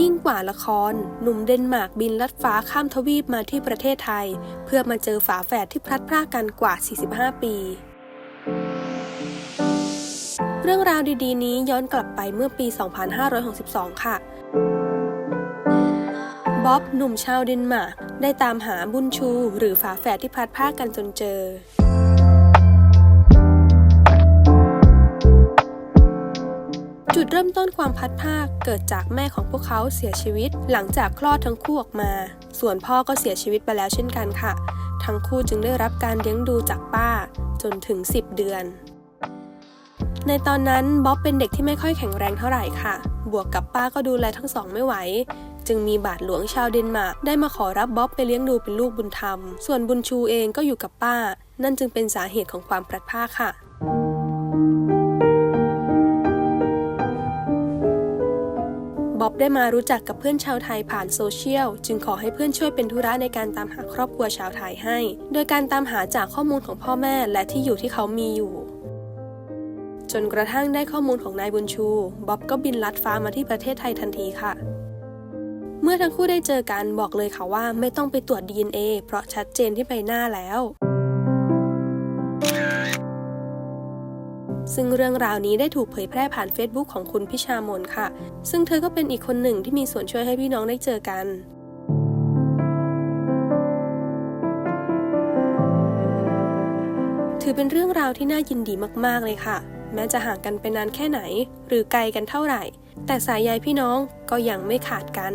ยิ่งกว่าละคร หนุ่มเดนมาร์กบินลัดฟ้าข้ามทวีปมาที่ประเทศไทย เพื่อมาเจอฝาแฝดที่พลัดพรากกันกว่า 45 ปี เรื่องราวดีๆ นี้ย้อนกลับไปเมื่อปี 2562 ค่ะบ๊อบหนุ่มชาวเดนมาร์กได้ตามหาบุญชู หรือฝาแฝดที่พลัดพรากกันจนเจอ จุดเริ่มต้นความพัดพรากเกิดจากแม่ของพวกเขาเสียชีวิต หลังจากคลอดทั้งคู่ออกมา ส่วนพ่อก็เสียชีวิตไปแล้วเช่นกันค่ะ ทั้งคู่จึงได้รับการเลี้ยงดูจากป้า จนถึง 10 เดือน ในตอนนั้นบ๊อบเป็นเด็กที่ไม่ค่อยแข็งแรงเท่าไหร่ค่ะ บวกกับป้าก็ดูแลทั้งสองไม่ไหว จึงมีบาทหลวงชาวเดนมาร์กได้มาขอรับบ๊อบไปเลี้ยงดูเป็นลูกบุญธรรม ส่วนบุญชูเองก็อยู่กับป้า นั่นจึงเป็นสาเหตุของความพลัดพรากค่ะ บได้มารู้จักกับเพื่อนชาวไทยผ่านโซเชียล จึงขอให้เพื่อนช่วยเป็นธุระในการตามหาครอบครัวชาวไทยให้ โดยการตามหาจากข้อมูลของพ่อแม่และที่อยู่ที่เขามีอยู่ จนกระทั่งได้ข้อมูลของนายบุญชูบ๊อบก็บินลัดฟ้ามาที่ประเทศไทยทันทีค่ะเมื่อทั้งคู่ได้เจอกันบอกเลยค่ะว่าไม่ต้องไปตรวจ DNA เพราะชัดเจนที่ใบหน้าแล้ว ซึ่งเรื่องราวนี้ได้ถูกเผยแพร่ผ่าน Facebook ของคุณพิชามนค่ะ ซึ่งเธอก็เป็นอีกคนหนึ่งที่มีส่วนช่วยให้พี่น้องได้เจอกันถือเป็นเรื่องราวที่น่ายินดีมาก ๆ เลยค่ะ แม้จะห่างกันไปนานแค่ไหน หรือไกลกันเท่าไหร่ แต่สายใยพี่น้องก็ยังไม่ขาดกัน